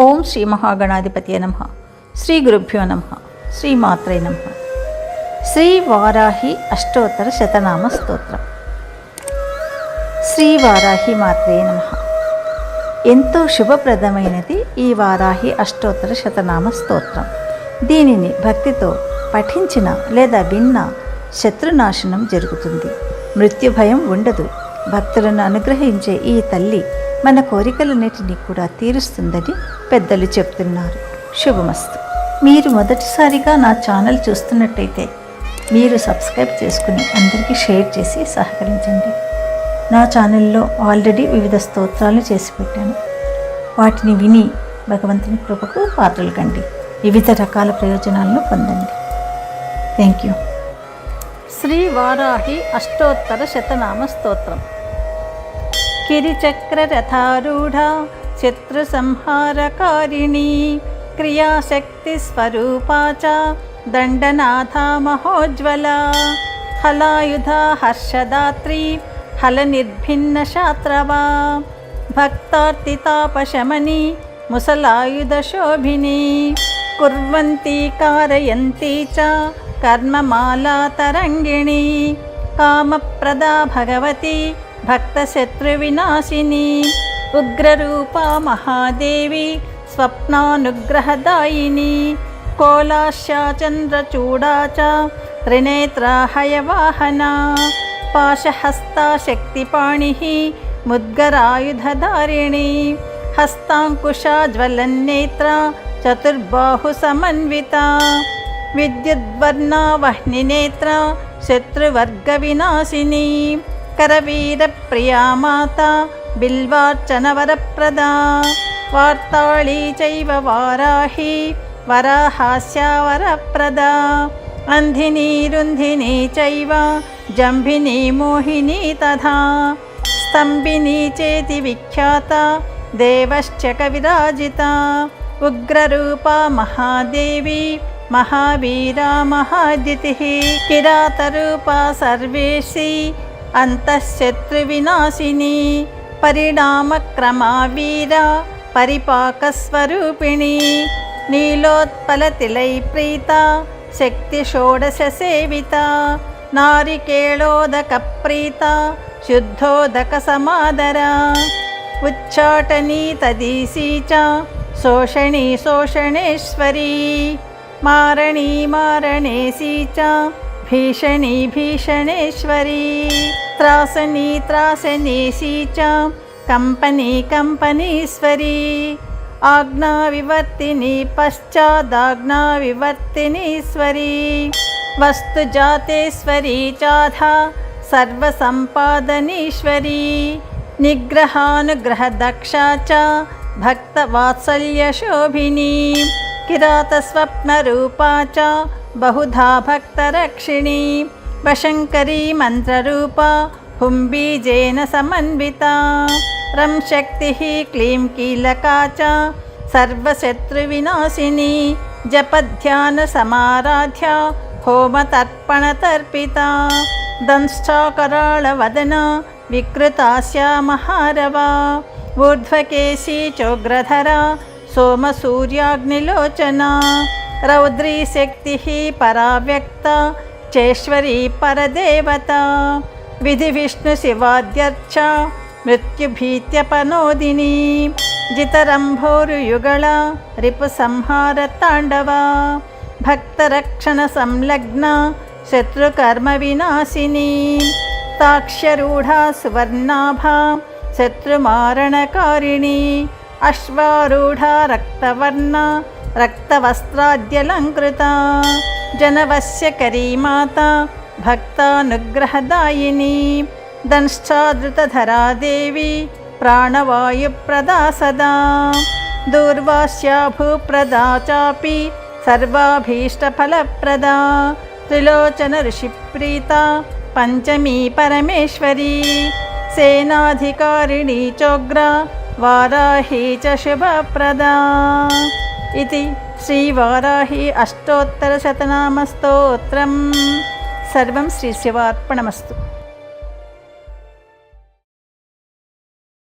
ఓం శ్రీ మహాగణాధిపతి నమ. శ్రీ గురుభ్యో నమ. శ్రీమాత్రే నమ. శ్రీ వారాహి అష్టోత్తర శతనామ స్తోత్రం. శ్రీ వారాహి మాత్రే నమ. ఎంతో శుభప్రదమైనది ఈ వారాహి అష్టోత్తర శతనామ స్తోత్రం. దీనిని భక్తితో పఠించిన లేదా విన్న శత్రునాశనం జరుగుతుంది. మృత్యుభయం ఉండదు. భక్తులను అనుగ్రహించే ఈ తల్లి మన కోరికలన్నిటినీ కూడా తీరుస్తుందని పెద్దలు చెప్తున్నారు. శుభమస్తు. మీరు మొదటిసారిగా నా ఛానల్ చూస్తున్నట్టయితే మీరు సబ్స్క్రైబ్ చేసుకుని అందరికీ షేర్ చేసి సహకరించండి. నా ఛానల్లో ఆల్రెడీ వివిధ స్తోత్రాలు చేసి పెట్టాను. వాటిని విని భగవంతుని కృపకు పాత్రలు కండి. వివిధ రకాల ప్రయోజనాలను పొందండి. Thank you. శ్రీ వారాహి అష్టోత్తర శతనామ స్తోత్రం. కిరిచక్రరథారూఢ శత్రుసంహారకారిణీ క్రియాశక్తిస్వరూపా చ దండనాథా మహోజ్వల హలాయుధ హర్షదాత్రి హలనిర్భిన్నశాత్రవా భక్తార్తితాపశమని ముసలాయుధశోభిని కుర్వంతి కారయంతి చ కర్మమాలా తరంగిణి కామప్రదా భగవతి భక్తశత్రువినాశిని ఉగ్రరూప మహాదేవి స్వప్నానుగ్రహదాయిని కోలాశ్యా చంద్రచూడా చ త్రినేత్రా హయవాహనా పాశహస్తా శక్తిపాణి ముద్గరాయుధధారిణి హస్తాంకుశా జ్వలన్నేత్ర చతుర్బాహు సమన్విత విద్యుద్వర్ణా వహ్నినేత్ర శత్రువర్గ వినాశిని करवीरप्रिया माता बिल्वार्चनवरप्रदा वार्ताळी चैव वाराही वराहास्या वरप्रदा अन्धिनी रुन्धिनी चैव जम्भिनी मोहिनी तथा स्तम्भिनी चेति विख्याता देवश्च कविराजिता उग्ररूपा महादेवी महावीरा महादितिः किरातरूपा सर्वेशी अन्तःशत्रुविनाशिनी परिणामक्रमावीरा परिपाकस्वरूपिणी नीलोत्पलतिलैप्रीता शक्तिषोडशसेविता नारिकेलोदकप्रीता शुद्धोदकसमादरा उच्चाटनी तदी च शोषणी शोषणेश्वरी मारणी मारणी च శోషణేశ్వరీ మారణీ మారణేసీ చ భీషణీ భీషణేశ్వరీ త్రాసనీ త్రాసనేశీ చ కంపనీ కంపనీశ్వరీ ఆజ్ఞా వివర్తిని పశ్చాదాజ్ఞా వివర్తినీశ్వరీ వస్తుజాతేశ్వరీ చాధా बहुधा भक्तरक्षिणी वशङ्करी मन्त्ररूपा हुम्बीजेन समन्विता रं शक्तिः क्लीं कीलका च सर्वशत्रुविनाशिनी जपध्यानसमाराध्या होमतर्पणतर्पिता दंश्चाकराळवदना विकृतास्या महारवा ऊर्ध्वकेशी चोग्रधरा सोमसूर्याग्निलोचना रौद्री शक्तिः पराव्यक्ता चेश्वरी परदेवता विधिविष्णुशिवाद्यर्चा मृत्युभीत्यपनोदिनी जितरम्भोरुयुगला रिपुसंहारताण्डवा भक्तरक्षणसंलग्ना शत्रुकर्मविनाशिनी ताक्ष्यरूढा सुवर्णाभा शत्रुमारणकारिणी अश्वारूढा रक्तवर्णा రక్తవస్త్రాద్యలంకృత జనవస్య కరీమాత భక్తానుగ్రహదాయిని దంశ్చాదృతధరా దేవి ప్రాణవాయుప్రదా సదా. దూర్వాస్యా భూప్రదా చాపి సర్వాభీష్టఫలప్రదా. త్రిలోచన ఋషిప్రీత పంచమీ పరమేశ్వరీ. సేనాధికారిణీ చోగ్ర వారాహీ చ శుభప్రదా. ఇది శ్రీవారాహి అష్టోత్తరశతనామస్తోత్రం సర్వం శ్రీశివార్పణమస్తు